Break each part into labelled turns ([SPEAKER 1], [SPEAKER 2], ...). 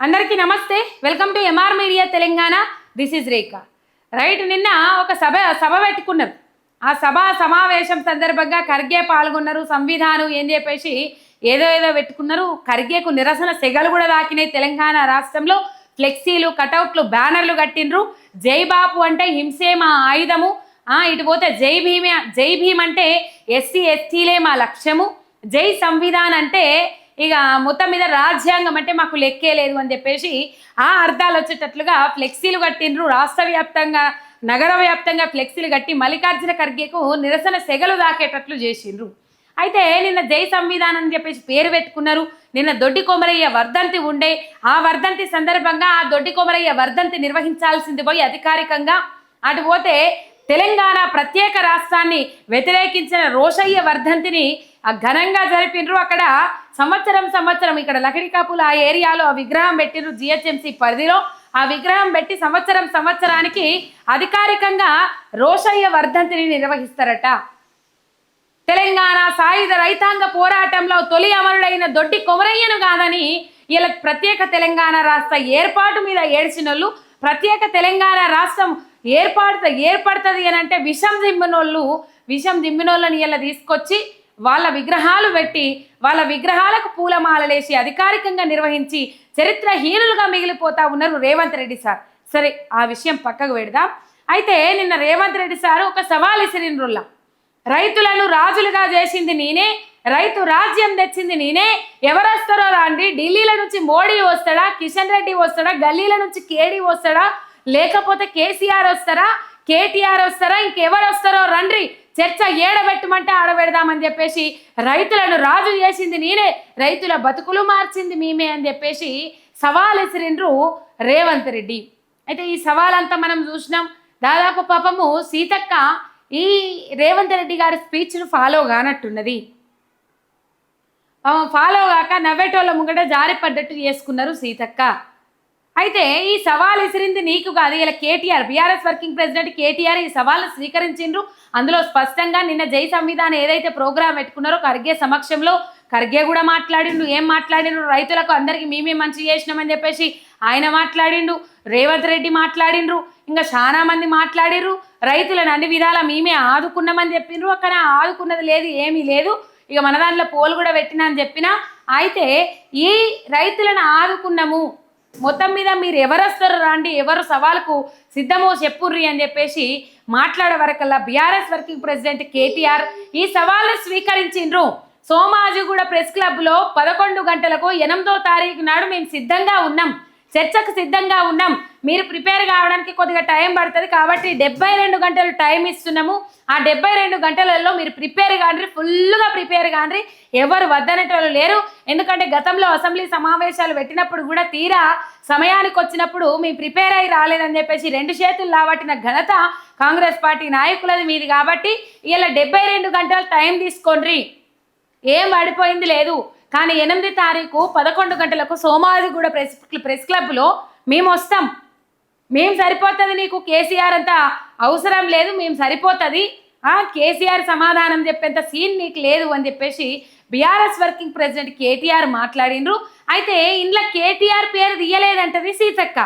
[SPEAKER 1] అందరికీ నమస్తే. Welcome to MR media Telangana. This is Rekha right నిన్న ఒక సభ సభ పెట్టుకున్నారు ఆ సభ సమావేశం సందర్భంగా ఖర్గే పాల్గొన్నారు సంవిధానం ఏం చెప్పేసి ఏదో ఏదో పెట్టుకున్నారు. ఖర్గేకు నిరసన సెగలు కూడా దాకినాయి తెలంగాణ రాష్ట్రంలో. ఫ్లెక్సీలు కటౌట్లు బ్యానర్లు కట్టిండ్రు. జై బాపు అంటే హింసే మా ఆయుధము. ఇటు పోతే జై భీమే జై భీమ్ అంటే ఎస్సీ ఎస్టీలే మా లక్ష్యము. జై సంవిధాన్ అంటే ఇక మొత్తం మీద రాజ్యాంగం అంటే మాకు లెక్కే లేదు అని చెప్పేసి ఆ అర్థాలు వచ్చేటట్లుగా ఫ్లెక్సీలు కట్టిండ్రు. రాష్ట్ర వ్యాప్తంగా నగర వ్యాప్తంగా ఫ్లెక్సీలు కట్టి మల్లికార్జున ఖర్గేకు నిరసన సెగలు దాకేటట్లు చేసిండ్రు. అయితే నిన్న జై సంవిధానం అని చెప్పేసి పేరు పెట్టుకున్నారు. నిన్న దొడ్డి కొమరయ్య వర్ధంతి ఉండే ఆ వర్ధంతి సందర్భంగా ఆ దొడ్డి కొమరయ్య వర్ధంతి నిర్వహించాల్సింది పోయి అధికారికంగా అటు పోతే తెలంగాణ ప్రత్యేక రాష్ట్రాన్ని వ్యతిరేకించిన రోషయ్య వర్ధంతిని ఆ ఘనంగా జరిపిండ్రు. అక్కడ సంవత్సరం సంవత్సరం ఇక్కడ లకడికాపుల ఆ ఏరియాలో ఆ విగ్రహం పెట్టిరు జిహెచ్ఎంసీ పరిధిలో. ఆ విగ్రహం పెట్టి సంవత్సరం సంవత్సరానికి అధికారికంగా రోషయ్య వర్ధంతిని నిర్వహిస్తారట. తెలంగాణ సాయుధ రైతాంగ పోరాటంలో తొలి అమరుడైన దొడ్డి కొమరయ్యను కాదని ఇలా ప్రత్యేక తెలంగాణ రాష్ట్ర ఏర్పాటు మీద ఏడ్చినోళ్ళు ప్రత్యేక తెలంగాణ రాష్ట్రం ఏర్పాటు ఏర్పడుతుంది అని అంటే విషం దిమ్మినోళ్ళు విషం దిమ్మినోళ్ళని ఇలా తీసుకొచ్చి వాళ్ళ విగ్రహాలు పెట్టి వాళ్ళ విగ్రహాలకు పూలమాలలేసి అధికారికంగా నిర్వహించి చరిత్రహీనులుగా మిగిలిపోతా ఉన్నారు రేవంత్ రెడ్డి సార్. సరే ఆ విషయం పక్కకు పెడదాం. అయితే నిన్న రేవంత్ రెడ్డి సార్ ఒక సవాల్ ఇసిరిన్రుల్లా రైతులను రాజులుగా చేసింది నేనే రైతు రాజ్యం తెచ్చింది నేనే ఎవరొస్తారో రాండి ఢిల్లీల నుంచి మోడీ వస్తాడా కిషన్ రెడ్డి వస్తాడా గల్లీల నుంచి కేడీ వస్తాడా లేకపోతే కేసీఆర్ వస్తారా కేటీఆర్ వస్తారా ఇంకెవరు వస్తారో రండి. చర్చ ఏడబెట్టమంటే ఆడబెడదామని చెప్పేసి రైతులను రాజు చేసింది నేనే రైతుల బతుకులు మార్చింది మేమే అని చెప్పేసి సవాల్ విసిరిండ్రు రేవంత్ రెడ్డి. అయితే ఈ సవాల్ అంతా మనం చూసినాం. దాదాపు పాపము సీతక్క ఈ రేవంత్ రెడ్డి గారి స్పీచ్ను ఫాలో కానట్టున్నది. ఫాలో కాక నవ్వేటోళ్ళ ముంగట జారిపడ్డట్టు చేసుకున్నారు సీతక్క. అయితే ఈ సవాల్ విసిరింది నీకు కాదు. ఇలా KTR BRS working president KTR ఈ సవాల్ను స్వీకరించిండ్రు. అందులో స్పష్టంగా నిన్న జై సంవిధానం ఏదైతే ప్రోగ్రాం పెట్టుకున్నారో ఖర్గే సమక్షంలో ఖర్గే కూడా మాట్లాడిండు. ఏం మాట్లాడిండు? రైతులకు అందరికీ మేమే మంచి చేసినామని చెప్పేసి ఆయన మాట్లాడిండు. రేవంత్ రెడ్డి మాట్లాడిండ్రు. ఇంకా చాలా మంది మాట్లాడిర్రు. రైతులను అన్ని విధాల మేమే ఆదుకున్నామని చెప్పిండ్రు. అక్కడ ఆదుకున్నది లేదు ఏమీ లేదు. ఇక మన దాంట్లో పోలు కూడా పెట్టినా అని చెప్పినా. అయితే ఈ రైతులను ఆదుకున్నాము. మొత్తం మీద మీరు ఎవరు వస్తారు రండి ఎవరు సవాల్కు సిద్ధమో చెప్పుర్రి అని చెప్పేసి మాట్లాడే వరకల్లా బీఆర్ఎస్ వర్కింగ్ ప్రెసిడెంట్ కేటీఆర్ ఈ సవాల్ను స్వీకరించిండ్రు. సోమాజిగూడ ప్రెస్ క్లబ్లో పదకొండు గంటలకు ఎనిమిదో తారీఖు నాడు మేము సిద్ధంగా ఉన్నాం. చర్చకు సిద్ధంగా ఉన్నాం. మీరు ప్రిపేర్ కావడానికి కొద్దిగా టైం పడుతుంది కాబట్టి డెబ్బై రెండు గంటలు టైం ఇస్తున్నాము. ఆ డెబ్బై రెండు గంటలలో మీరు ప్రిపేర్ కానీ ఫుల్గా ప్రిపేర్ కానీ ఎవరు వద్దనేటోళ్ళు లేరు. ఎందుకంటే గతంలో అసెంబ్లీ సమావేశాలు పెట్టినప్పుడు కూడా తీరా సమయానికి వచ్చినప్పుడు మీ ప్రిపేర్ అయి రాలేదని చెప్పేసి రెండు చేతులు లావట్టిన ఘనత కాంగ్రెస్ పార్టీ నాయకులది మీది కాబట్టి ఇలా డెబ్బై రెండు గంటలు టైం తీసుకోండి ఏం పడిపోయింది లేదు. కానీ ఎనిమిది తారీఖు పదకొండు గంటలకు సోమాజిగూడ ప్రెస్ ప్రెస్ క్లబ్లో మేము వస్తాం మేము సరిపోతుంది నీకు కేసీఆర్ అంత అవసరం లేదు మేము సరిపోతుంది. ఆ కేసీఆర్ సమాధానం చెప్పేంత సీన్ నీకు లేదు అని చెప్పేసి బీఆర్ఎస్ వర్కింగ్ ప్రెసిడెంట్ కేటీఆర్ మాట్లాడినరు అయితే ఇంట్లో కేటీఆర్ పేరు తీయలేదంటది సీతక్క.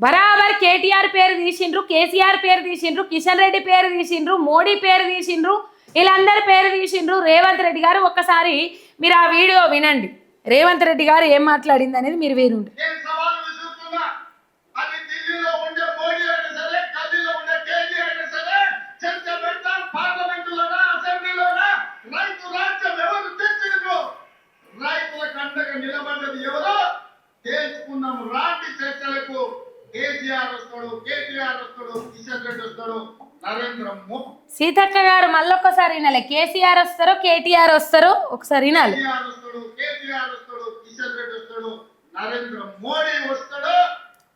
[SPEAKER 1] బరాబర్ కేటీఆర్ పేరు తీసిండ్రు కేసీఆర్ పేరు తీసిండ్రు కిషన్ రెడ్డి పేరు తీసిండ్రు మోడీ పేరు తీసిండ్రు వీళ్ళందరి పేరు తీసిండ్రు. రేవంత్ రెడ్డి గారు ఒక్కసారి మీరు ఆ వీడియో వినండి. రేవంత్ రెడ్డి గారు ఏం మాట్లాడింది అనేది మీరు వీరుండి
[SPEAKER 2] నేను సవాలు విసురుతున్నా అది ఢిల్లీలో ఉండే మోడీ అయినా సరే గల్లీలో ఉండే కేజీ అయినా సరే చర్చ పెడతాం పార్లమెంటులోనా అసెంబ్లీలోనా రైతు రాజ్యం ఎవరు తెచ్చిండ్రు రైతులకు అండగా నిలబడ్డది ఎవరో తెలుసుకున్నాం రాంటి చర్చలకు కేసీఆర్ వస్తాడు కేటీఆర్ వస్తాడు కిషన్ రెడ్డి వస్తాడు నరేంద్ర మోదీ
[SPEAKER 1] సీతక్క గారు మళ్ళొక్కసారి వినాలి. కేసీఆర్ వస్తారో కేటీఆర్ వస్తారో ఒకసారి వినాలి.
[SPEAKER 2] కేటీఆర్ వస్తాడు కేటీఆర్ వస్తాడు కిషన్ రెడ్డి వస్తాడు నరేంద్ర మోడీ వస్తాడు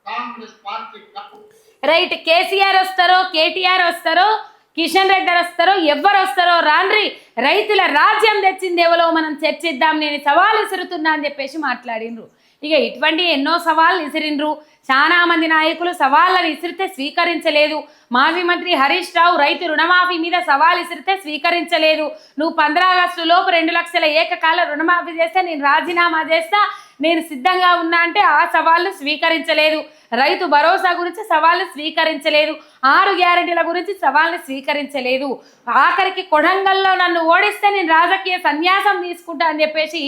[SPEAKER 2] కాంగ్రెస్ పార్టీ
[SPEAKER 1] రైట్ కేసీఆర్ వస్తారో కేటీఆర్ వస్తారో కిషన్ రెడ్డి వస్తారో ఎవ్వరు వస్తారో రాండ్రి రైతుల రాజ్యం తెచ్చింది ఎవరో మనం చర్చిద్దాం నేను సవాలు విసురుతున్నా అని చెప్పేసి మాట్లాడిండ్రు ఇక ఇటువంటి ఎన్నో సవాళ్ళు విసిరిండ్రు. చాలా మంది నాయకులు సవాళ్ళను విసిరితే స్వీకరించలేదు. మాజీ మంత్రి హరీష్ రావు రైతు రుణమాఫీ మీద సవాల్ విసిరితే స్వీకరించలేదు. నువ్వు పంద్రా ఆగస్టు లోపు రెండు లక్షల ఏకకాల రుణమాఫీ చేస్తే నేను రాజీనామా చేస్తా. నేను సిద్ధంగా ఉన్నా అంటే ఆ సవాళ్ళు స్వీకరించలేదు. రైతు భరోసా గురించి సవాళ్ళు స్వీకరించలేదు. ఆరు గ్యారెంటీల గురించి సవాళ్ళని స్వీకరించలేదు. ఆఖరికి కొడంగల్లో నన్ను ఓడిస్తే నేను రాజకీయ సన్యాసం తీసుకుంటా అని చెప్పేసి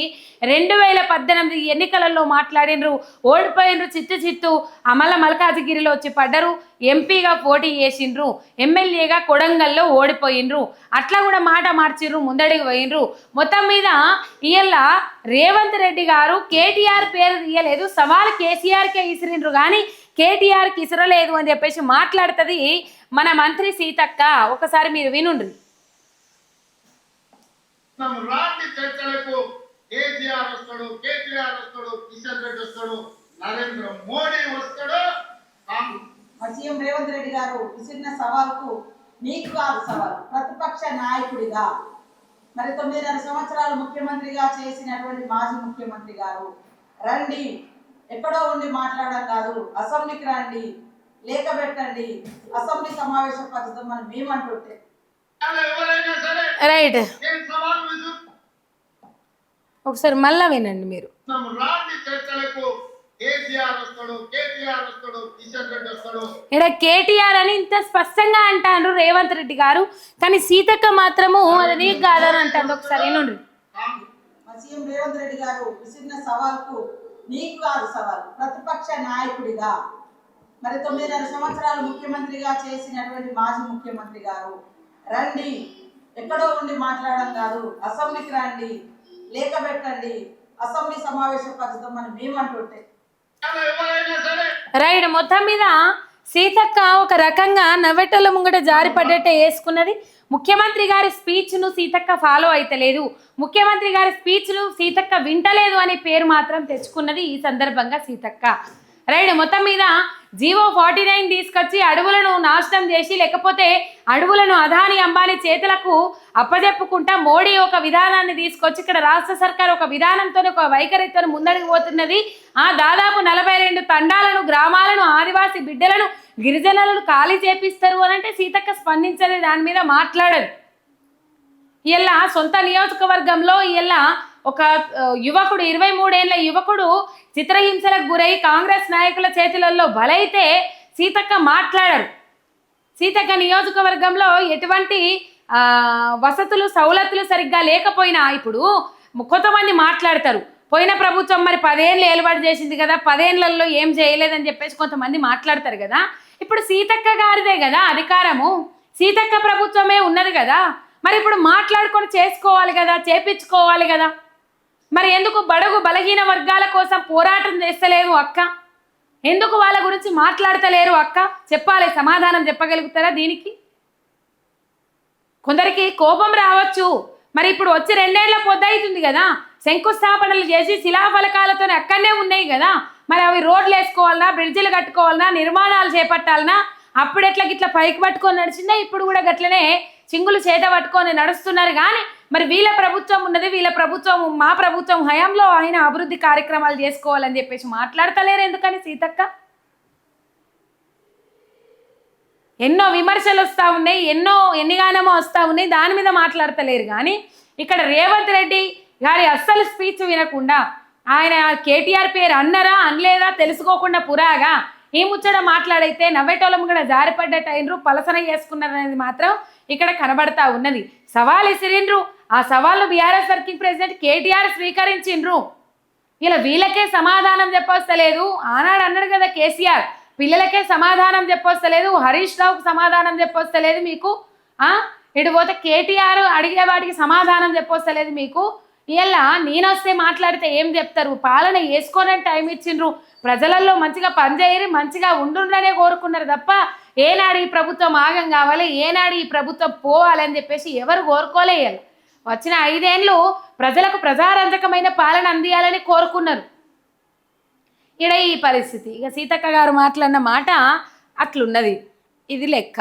[SPEAKER 1] రెండు వేల పద్దెనిమిది ఎన్నికలలో మాట్లాడినరు. ఓడిపోయినరు చిత్తు చిత్తు అమల మల్కాజిగిరిలో వచ్చి పడ్డరు. ఎంపీగా పోటీ చేసిండ్రు ఎమ్మెల్యేగా కొడంగల్లో ఓడిపోయినరు అట్లా కూడా మాట మార్చిండ్రు ముందడికి పోయినరు మొత్తం మీద ఇయ్యాల రేవంత్ రెడ్డి గారు కేటీఆర్ పేరు తీయలేదు సవాల్ కేసీఆర్కే ఇసిరిండ్రు కానీ కేటీఆర్కి ఇసరలేదు అని చెప్పేసి మాట్లాడుతుంది మన మంత్రి సీతక్క. ఒకసారి మీరు వినుండ్రి.
[SPEAKER 2] చర్చలకు కేసీఆర్ వస్తాడు కేటీఆర్ వస్తాడు కిషన్ రెడ్డి వస్తాడు నరేంద్ర మోడీ
[SPEAKER 3] సీఎం రేవంత్ రెడ్డి గారు విసిరిన సవాల్కు నీకు కాదు సవాల్ ప్రతిపక్ష నాయకుడిగా. మరి తొమ్మిదిన్నర సంవత్సరాలు ముఖ్యమంత్రిగా చేసినటువంటి మాజీ ముఖ్యమంత్రి గారు రండి ఎక్కడో ఉండి మాట్లాడడం కాదు అసెంబ్లీకి రండి లేఖ పెట్టండి అసెంబ్లీ సమావేశ పద్ధతి మనం మేమంటుంటే.
[SPEAKER 1] రైట్. ఒకసారి మళ్ళా వినండి మీరు.
[SPEAKER 2] మనం రాండి చర్చలకు కేటీఆర్
[SPEAKER 1] ఇక్కడ అని ఇంత స్పష్టంగా అంటారు రేవంత్ రెడ్డి గారు. కానీ సీతక్క మాత్రము అది నీకు కాదని అంటుంది ఒకసారి
[SPEAKER 3] సీఎం రేవంత్ రెడ్డి గారు విసిరిన సవాల్కు నీకు కాదు సవాల్ ప్రతిపక్ష నాయకుడిగా. మరి తొమ్మిదిన్నర సంవత్సరాలు ముఖ్యమంత్రిగా చేసినటువంటి మాజీ ముఖ్యమంత్రి గారు. రండి ఎక్కడో ఉండి మాట్లాడడం కాదు అసెంబ్లీకి రండి లేఖ పెట్టండి అసెంబ్లీ మనం మేమంటుంటే
[SPEAKER 1] రైట్ మొత్తం మీద సీతక్క ఒక రకంగా నవ్వెటల ముంగట జారి పడ్డట్టే వేసుకున్నది. ముఖ్యమంత్రి గారి స్పీచ్ను సీతక్క ఫాలో అయితలేదు. ముఖ్యమంత్రి గారి స్పీచ్ను సీతక్క వింటలేదు అనే పేరు మాత్రం తెచ్చుకున్నది ఈ సందర్భంగా సీతక్క. రైట్ మొత్తం మీద జీవో ఫార్టీ నైన్ తీసుకొచ్చి అడవులను నాశనం చేసి లేకపోతే అడవులను అదాని అంబానీ చేతులకు అప్పజెప్పుకుంటా మోడీ ఒక విధానాన్ని తీసుకొచ్చి ఇక్కడ రాష్ట్ర సర్కార్ ఒక విధానంతో ఒక వైఖరితో ముందడుగు పోతున్నది. ఆ దాదాపు నలభై రెండు తండాలను గ్రామాలను ఆదివాసీ బిడ్డలను గిరిజనులను ఖాళీ చేపిస్తారు అని అంటే సీతక్క స్పందించని దాని మీద మాట్లాడదు. ఇలా సొంత నియోజకవర్గంలో ఇలా ఒక యువకుడు ఇరవై మూడేళ్ళ యువకుడు చిత్రహింసలకు గురై కాంగ్రెస్ నాయకుల చేతులలో బలైతే సీతక్క మాట్లాడరు. సీతక్క నియోజకవర్గంలో ఎటువంటి వసతులు సౌలతులు సరిగ్గా లేకపోయినా ఇప్పుడు కొంతమంది మాట్లాడతారు. పోయిన ప్రభుత్వం మరి పదేళ్ళు ఏలుబడి చేసింది కదా పదేళ్ళలో ఏం చేయలేదని చెప్పేసి కొంతమంది మాట్లాడతారు కదా. ఇప్పుడు సీతక్క గారిదే కదా అధికారము. సీతక్క ప్రభుత్వమే ఉన్నది కదా. మరి ఇప్పుడు మాట్లాడుకొని చేసుకోవాలి కదా చేపించుకోవాలి కదా. మరి ఎందుకు బడుగు బలహీన వర్గాల కోసం పోరాటం చేస్తలేరు అక్క? ఎందుకు వాళ్ళ గురించి మాట్లాడతలేరు అక్క? చెప్పాలి సమాధానం చెప్పగలుగుతారా దీనికి? కొందరికి కోపం రావచ్చు. మరి ఇప్పుడు వచ్చి రెండేళ్ళ పొద్దయితుంది కదా. శంకుస్థాపనలు చేసి శిలాఫలకాలతో అక్కడనే ఉన్నాయి కదా. మరి అవి రోడ్లు వేసుకోవాలన్నా బ్రిడ్జిలు కట్టుకోవాలన్నా నిర్మాణాలు చేపట్టాలన్నా అప్పుడు ఎట్లా గిట్లా పైకి పట్టుకొని నడిచిందా? ఇప్పుడు కూడా గట్లనే చింగులు చేత పట్టుకొని నడుస్తున్నారు. కానీ మరి వీళ్ళ ప్రభుత్వం ఉన్నది వీళ్ళ ప్రభుత్వం మా ప్రభుత్వం హయాంలో ఆయన అభివృద్ధి కార్యక్రమాలు చేసుకోవాలని చెప్పేసి మాట్లాడతలేరు ఎందుకని సీతక్క? ఎన్నో విమర్శలు వస్తూ ఉన్నాయి ఎన్నో ఎన్నిగానమో వస్తూ ఉన్నాయి దాని మీద మాట్లాడతలేరు. కానీ ఇక్కడ రేవంత్ రెడ్డి గారి అస్సలు స్పీచ్ వినకుండా ఆయన కేటీఆర్ పేరు అన్నరా అనలేదా తెలుసుకోకుండా పురాగా ఈ ముచ్చట మాట్లాడైతే నవ్వేటోళం కూడా జారిపడ్డట్టు అయినరు పలసన చేసుకున్నారనేది మాత్రం ఇక్కడ కనబడతా ఉన్నది. సవాల్ ఇసిరిండ్రు ఆ సవాళ్ళు బీఆర్ఎస్ వర్కింగ్ ప్రెసిడెంట్ కేటీఆర్ స్వీకరించిండ్రు. ఇలా వీళ్ళకే సమాధానం చెప్పొస్తలేదు. ఆనాడు అన్నాడు కదా కేసీఆర్ పిల్లలకే సమాధానం చెప్పొస్తలేదు. హరీష్ రావుకు సమాధానం చెప్పొస్తలేదు మీకు. ఇటు పోతే కేటీఆర్ అడిగే వాటికి సమాధానం చెప్పొస్తలేదు మీకు. ఇలా నేనొస్తే మాట్లాడితే ఏం చెప్తారు? పాలన వేసుకోనని టైం ఇచ్చిండ్రు. ప్రజలలో మంచిగా పనిచేయరు మంచిగా ఉండుండనే కోరుకున్నారు తప్ప ఏనాడు ఈ ప్రభుత్వం ఆగం కావాలి ఏనాడు ఈ ప్రభుత్వం పోవాలని చెప్పేసి ఎవరు కోరుకోలేయాలి వచ్చిన ఐదేండ్లు ప్రజలకు ప్రజారంజకమైన పాలన అందియాలని కోరుకున్నారు. ఇడ ఈ పరిస్థితి. ఇక సీతక్క గారు మాట్లాడిన మాట అట్లున్నది. ఇది లెక్క.